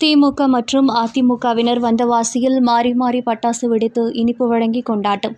திமுக மற்றும் அதிமுகவினர் வந்தவாசியில் மாறி மாறி பட்டாசு வெடித்து இனிப்பு வழங்கி கொண்டாட்டம்.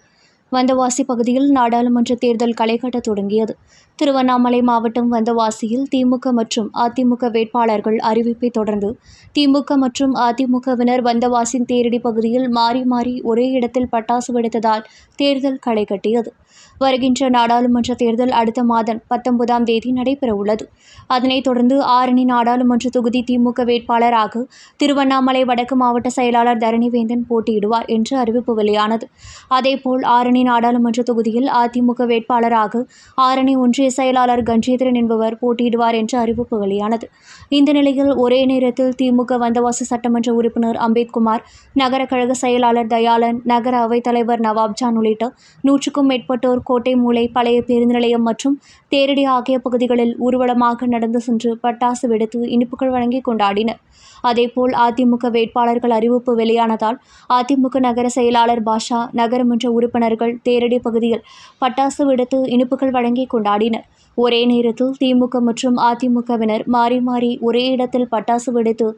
வந்தவாசி பகுதியில் நாடாளுமன்ற தேர்தல் களைகட்ட தொடங்கியது. திருவண்ணாமலை மாவட்டம் வந்தவாசியில் திமுக மற்றும் அதிமுக வேட்பாளர்கள் அறிவிப்பை தொடர்ந்து திமுக மற்றும் அதிமுகவினர் வந்தவாசின் தேரடி பகுதியில் மாறி மாறி ஒரே இடத்தில் பட்டாசு வெடித்ததால் தேர்தல் களைகட்டியது வருகின்ற நாடாளுமன்ற தேர்தல் அடுத்த மாதம் பத்தொன்பதாம் தேதி நடைபெறவுள்ளது அதனைத் தொடர்ந்து ஆரணி நாடாளுமன்ற தொகுதி திமுக வேட்பாளராக திருவண்ணாமலை வடக்கு மாவட்ட செயலாளர் தரணிவேந்தன் போட்டியிடுவார் என்று அறிவிப்பு வெளியானது. அதேபோல் ஆரணி நாடாளுமன்ற தொகுதியில் அதிமுக வேட்பாளராக ஆரணி ஒன்றிய செயலாளர் கஞ்சேந்திரன் என்பவர் போட்டியிடுவார் என்ற அறிவிப்பு வெளியானது. இந்த நிலையில் ஒரே நேரத்தில் திமுக வந்தவாசி சட்டமன்ற உறுப்பினர் அம்பேத்குமார் நகர கழக செயலாளர் தயாளன் நகர அவைத்தலைவர் நவாப்ஜான் உள்ளிட்ட நூற்றுக்கும் மேற்பட்டோர் கோட்டை மூலை பழைய பேருந்து நிலையம் மற்றும் தேரடி ஆகிய பகுதிகளில் ஊர்வலமாக நடந்து சென்று பட்டாசு வெடித்து இனிப்புகள் வழங்கி கொண்டாடினர். அதேபோல் அதிமுக வேட்பாளர்கள் அறிவிப்பு வெளியானதால் அதிமுக நகர செயலாளர் பாஷா நகரமன்ற உறுப்பினர்கள் தேரடி பகுதியில் பட்டாசு விடுத்து இனிப்புகள் வழங்கி கொண்டாடினர். ஒரே நேரத்தில் திமுக மற்றும் அதிமுகவினர் மாறி மாறி ஒரே இடத்தில் பட்டாசு வெடித்து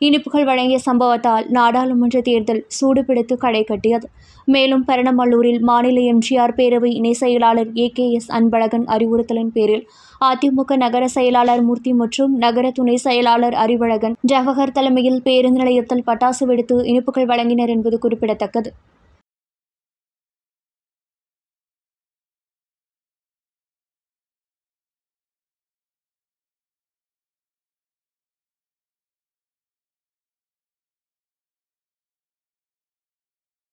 இனிப்புகள் வழங்கிய சம்பவத்தால் நாடாளுமன்ற தேர்தல் சூடுபிடித்து களை கட்டியது. மேலும் பெரணமல்லூரில் மாநில எம்ஜிஆர் பேரவை இணை செயலாளர் ஏ. கே. எஸ். அன்பழகன் அறிவுறுத்தலின் பேரில் அதிமுக நகர செயலாளர் மூர்த்தி மற்றும் நகர துணை செயலாளர் அறிவழகன் ஜவஹர் தலைமையில் பேருந்து நிலையத்தில் பட்டாசு வெடித்து இனிப்புகள் வழங்கினர் என்பது குறிப்பிடத்தக்கது.